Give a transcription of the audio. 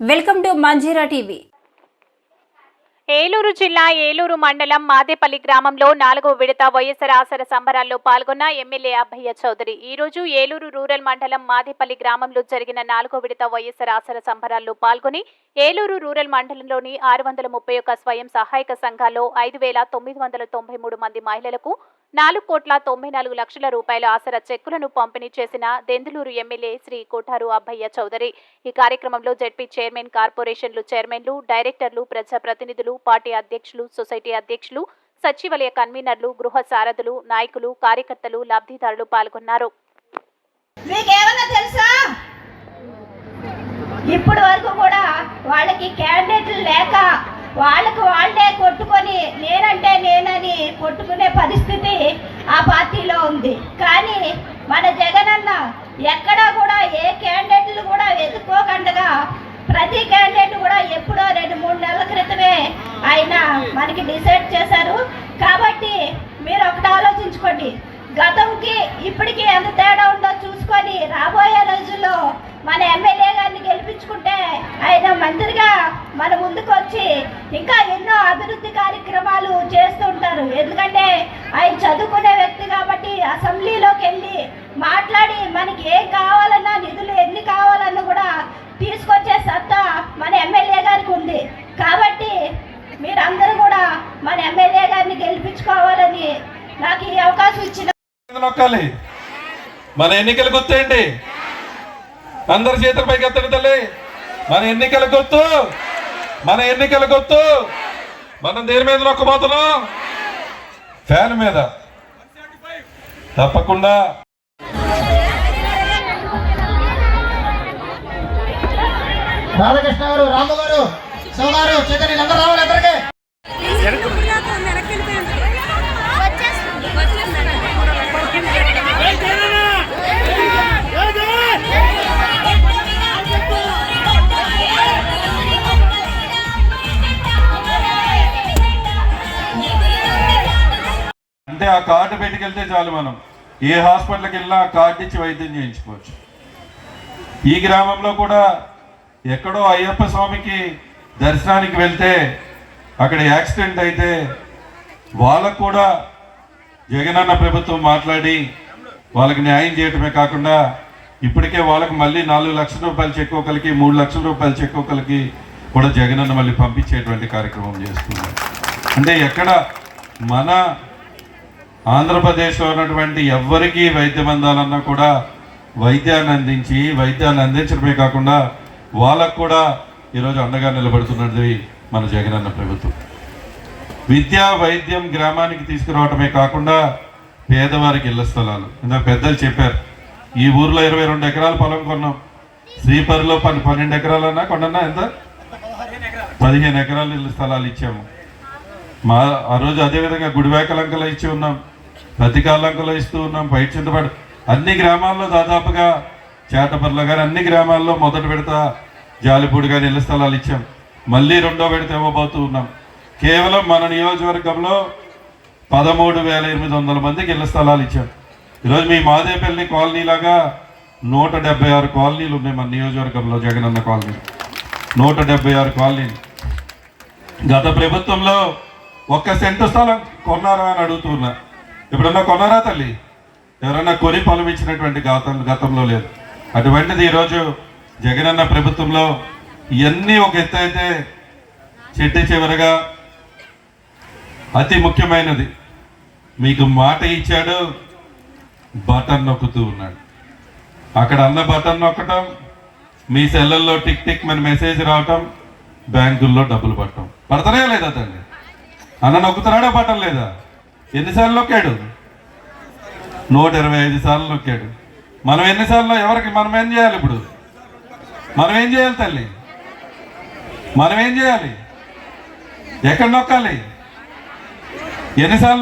Welcome to Manjeera TV. Eluru జిల్లా ఏలూరు మండలం మాదేపల్లి గ్రామంలో నాలుగో విడత వైఎస్ఆర్ ఆసర సంబరాల్లో పాల్గొన్న ఎమ్మెల్యే అభయ్య చౌదరి. ఈ రోజు ఏలూరు రూరల్ మండలం మాదేపల్లి గ్రామంలో జరిగిన నాలుగో విడత వైఎస్ఆర్ ఆసర సంబరాల్లో పాల్గొని ఏలూరు రూరల్ మండలంలోని ఆరు వందల ముప్పై ఒక్క స్వయం సహాయక సంఘాల్లో ఐదు వేల తొమ్మిది వందల తొంభై మూడు మంది మహిళలకు నాలుగు కోట్ల తొంభై నాలుగు లక్షల రూపాయల ఆసరా చెక్కులను పంపిణీ చేసిన దెందులూరు ఎమ్మెల్యే శ్రీ కోఠారు అబ్బయ్య చౌదరి. ఈ కార్యక్రమంలో జెడ్పీ చైర్మన్ కార్పొరేషన్లు చైర్మన్లు డైరెక్టర్లు ప్రజాప్రతినిధులు పార్టీ అధ్యక్షులు సొసైటీ అధ్యక్షులు సచివాలయ కన్వీనర్లు గృహ సారథులు నాయకులు కార్యకర్తలు లబ్ధిదారులు పాల్గొన్నారు. తెలుసా? ఇప్పటి వరకు కూడా వాళ్ళకి క్యాండిడేట్లు లేక వాళ్ళకు వాళ్ళే కొట్టుకొని నేనంటే నేనని కొట్టుకునే పరిస్థితి ఆ పార్టీలో ఉంది. కానీ మన జగనన్న ఎక్కడా కూడా ఏ క్యాండిడేట్లు కూడా వెతుక్కోకుండా ప్రతి క్యాండిడేట్ కూడా ఎప్పుడో రెండు మూడు నెలల క్రితమే ఆయన మనకి డిసైడ్ చేశారు. కాబట్టి మీరు ఒకటి ఆలోచించుకోండి. గతంకి ఇప్పటికి ఎంత తేడా ఉందో చూసుకొని రాబోయే రోజుల్లో మన ఎమ్మెల్యే గారిని గెలిపించుకుంటే ఆయన మంత్రిగా మన ముందుకు వచ్చి ఇంకా అభివృద్ధి కార్యక్రమాలు చేస్తూ ఉంటారు. ఎందుకంటే ఆయన చదువుకునే వ్యక్తి కాబట్టి అసెంబ్లీలోకి వెళ్ళి మాట్లాడి మనకి ఏం కావాలన్నా నిధులు ఎన్ని కావాలన్నా కూడా తీసుకొచ్చే సత్తా మన ఎమ్మెల్యే గారికి ఉంది. కాబట్టి మీరందరూ కూడా మన ఎమ్మెల్యే గారిని గెలిపించుకోవాలని నాకు ఈ అవకాశం ఇచ్చిన నొక్కాలి? మన ఎన్నికల గుర్తు అందరి చేతుల పైకి తల్లి మన ఎన్నికల గుర్తు మన ఎన్నికల గుర్తు. మనం దేని మీద నొక్కబోతున్నాం ఫ్యాన్ మీద. తప్పకుండా. రాధాకృష్ణ గారు రాము గారు శివ గారు చైతన్య అందరూ రావాలి అంటే ఆ కార్డు పెట్టుకెళ్తే చాలు మనం. ఏ హాస్పిటల్కి వెళ్ళినా ఆ కార్డు ఇచ్చి వైద్యం చేయించుకోవచ్చు. ఈ గ్రామంలో కూడా ఎక్కడో అయ్యప్ప స్వామికి దర్శనానికి వెళ్తే అక్కడ యాక్సిడెంట్ అయితే వాళ్ళకు కూడా జగనన్న ప్రభుత్వం మాట్లాడి వాళ్ళకి న్యాయం చేయటమే కాకుండా ఇప్పటికే వాళ్ళకి మళ్ళీ నాలుగు లక్షల రూపాయలు చెక్ ఒకరికి మూడు లక్షల రూపాయలు చెక్ ఒకరికి కూడా జగనన్న మళ్ళీ పంపించేటువంటి కార్యక్రమం చేస్తున్నారు. అంటే ఎక్కడ మన ఆంధ్రప్రదేశ్లో ఉన్నటువంటి ఎవ్వరికీ వైద్యం అందాలన్నా కూడా వైద్యాన్ని అందించి వైద్యాన్ని అందించడమే కాకుండా వాళ్ళకు కూడా ఈరోజు అండగా నిలబడుతున్నది మన జగనన్న ప్రభుత్వం. విద్యా వైద్యం గ్రామానికి తీసుకురావటమే కాకుండా పేదవారికి ఇళ్ళ స్థలాలు. ఇందాక పెద్దలు చెప్పారు ఈ ఊర్లో ఇరవై రెండు ఎకరాల పొలం కొన్నాం. శ్రీపరిలో పని పన్నెండు ఎకరాలన్నా కొన్నా ఎంత? పదిహేను ఎకరాలు ఇళ్ళ స్థలాలు ఇచ్చాము. మా ఆ రోజు అదేవిధంగా గుడివేకలంకలో ఇచ్చి ఉన్నాం. ప్రతికాలంకలో ఇస్తూ ఉన్నాం బయట చింతపడి అన్ని గ్రామాల్లో దాదాపుగా చేతపర్ల కానీ అన్ని గ్రామాల్లో మొదటి విడత జాలిపూడి కానీ ఇళ్ళ స్థలాలు ఇచ్చాం. మళ్ళీ రెండో విడత ఇవ్వబోతూ ఉన్నాం. కేవలం మన నియోజకవర్గంలో పదమూడు వేల ఎనిమిది వందల మందికి ఇళ్ళ స్థలాలు ఇచ్చాం. ఈరోజు మీ మాదేపల్లి కాలనీ లాగా నూట డెబ్బై ఆరు కాలనీలు ఉన్నాయి మన నియోజకవర్గంలో జగనన్న కాలనీ. నూట డెబ్బై ఆరు కాలనీలు. గత ప్రభుత్వంలో ఒక్క సెంటు స్థలం కొన్నారా అని అడుగుతున్నా ఎప్పుడన్నా కొన్నారా తల్లి? ఎవరన్నా కొని పొలం ఇచ్చినటువంటి గతం గతంలో లేదు. అటువంటిది ఈరోజు జగనన్న ప్రభుత్వంలో ఇవన్నీ ఒక ఎత్తు అయితే చెట్టు చివరగా అతి ముఖ్యమైనది. మీకు మాట ఇచ్చాడు బటన్ నొక్కుతూ ఉన్నాడు. అక్కడ అన్న బటన్ నొక్కటం మీ సెల్లల్లో టిక్ టిక్ మన మెసేజ్ రావటం బ్యాంకుల్లో డబ్బులు పట్టడం. పడతానే లేదా తండ్రి అన్న నొక్కుతున్నాడా బటన్ లేదా? ఎన్నిసార్లు నొక్కాడు? నూట ఇరవై ఐదు సార్లు నొక్కాడు. మనం ఎన్నిసార్లు ఎవరికి మనం ఏం చేయాలి ఇప్పుడు? మనం ఏం చేయాలి తల్లి? మనం ఏం చేయాలి? ఎక్కడ నొక్కాలి? ఎన్నిసార్లు